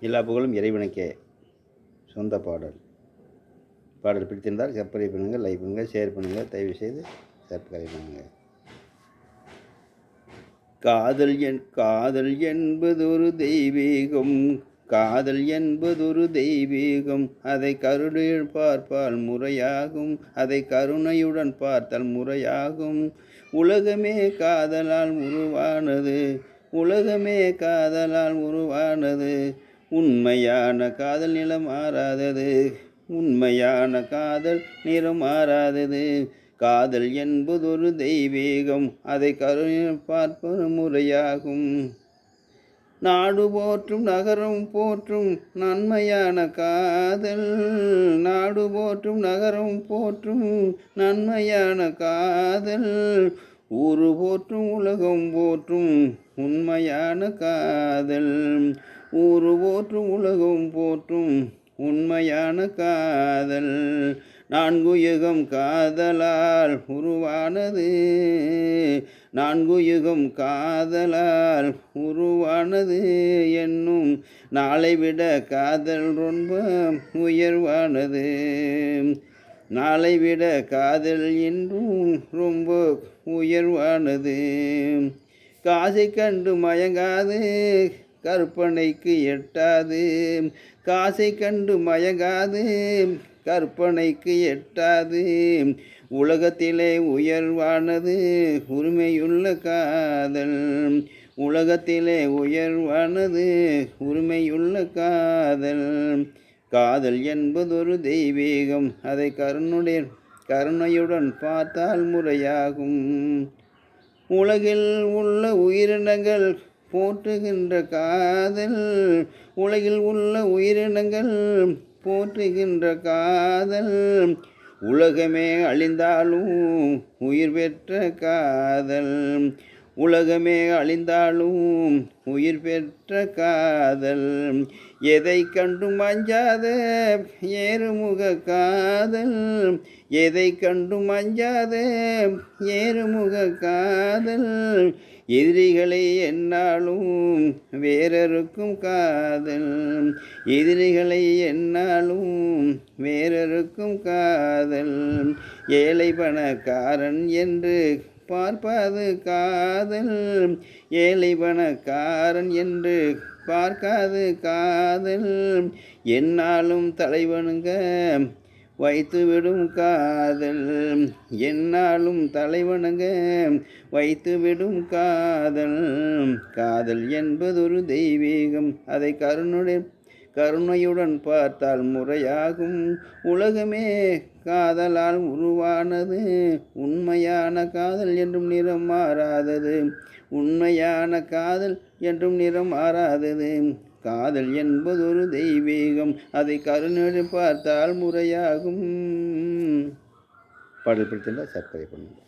எல்லா புகழும் இறைவனுக்கே. சொந்த பாடல். பாடல் பிடித்திருந்தால் சப்ஸ்கிரைப் பண்ணுங்கள் லைக் பண்ணுங்கள் ஷேர் பண்ணுங்கள் தயவு செய்து சப்ஸ்கிரைப் பண்ணுங்கள் காதல் என் காதல் என்பது ஒரு தெய்வீகம். காதல் என்பதொரு தெய்வீகம். அதை கருணையுடன் பார்ப்பால் முறையாகும். அதை கருணையுடன் பார்த்தால் முறையாகும். உலகமே காதலால் உருவானது. உலகமே காதலால் உருவானது. உண்மையான காதல் நிலம் மாறாதது உண்மையான காதல் நிறம் மாறாதது காதல் என்பதொரு தெய்வீகம். அதை கருணை பார்ப்பது முறையாகும். நாடு போற்றும் நகரம் போற்றும் நன்மையான காதல். நாடு போற்றும் நகரம் போற்றும் நன்மையான காதல். ஊறு போற்றும் உலகம் போற்றும் உண்மையான காதல். ஊறு போற்றும் உலகம் போற்றும் உண்மையான காதல். நான்குயுகம் காதலால் உருவானது. நான்குயுகம் காதலால் உருவானது என்னும் நாளை விட காதல் ரொம்ப உயர்வானது. நாளை விட காதல் என்றும் ரொம்ப உயர்வானது. காசை கண்டு மயங்காது கற்பனைக்கு எட்டாது. காசை கண்டு மயங்காது. கற்பனைக்கு எட்டாது. உலகத்திலே உயர்வானது உரிமையுள்ள காதல். உலகத்திலே உயர்வானது உரிமையுள்ள காதல். காதல் என்பதொரு தெய்வீகம். அதை கருணுடைய கருணையுடன் பார்த்தால் முறையாகும். உலகில் உள்ள உயிரினங்கள் போற்றுகின்ற காதல் உலகில் உள்ள உயிரினங்கள் போற்றுகின்ற காதல். உலகமே அழிந்தாலும் உயிர் பெற்ற காதல். உலகமே அழிந்தாலும் உயிர் பெற்ற காதல். எதை கண்டும் அஞ்சாத ஏறுமுக காதல். எதை கண்டும் அஞ்சாத ஏறுமுக காதல். எதிரிகளை என்னாலும் வேறருக்கும் காதல். எதிரிகளை என்னாலும் வேறருக்கும் காதல். ஏழை பணக்காரன் என்று பார்ப்பது காதல். ஏழை பணக்காரன் என்று பார்க்காது காதல். என்னாலும் தலைவனுங்க வைத்துவிடும் காதல் என்னாலும் தலைவனுங்க வைத்துவிடும் காதல் காதல் என்பதொரு தெய்வீகம். அதை கருணுடைய கருணையுடன் பார்த்தால் முறையாகும். உலகமே காதலால் உருவானது. உண்மையான காதல் என்றும் நிறம் மாறாதது. உண்மையான காதல் என்றும் நிறம் மாறாதது. காதல் என்பதொரு தெய்வீகம். அதை கருணடு பார்த்தால் முறையாகும். பாடல் பிடித்திருந்தால் சர்க்கரை பண்ணுங்கள்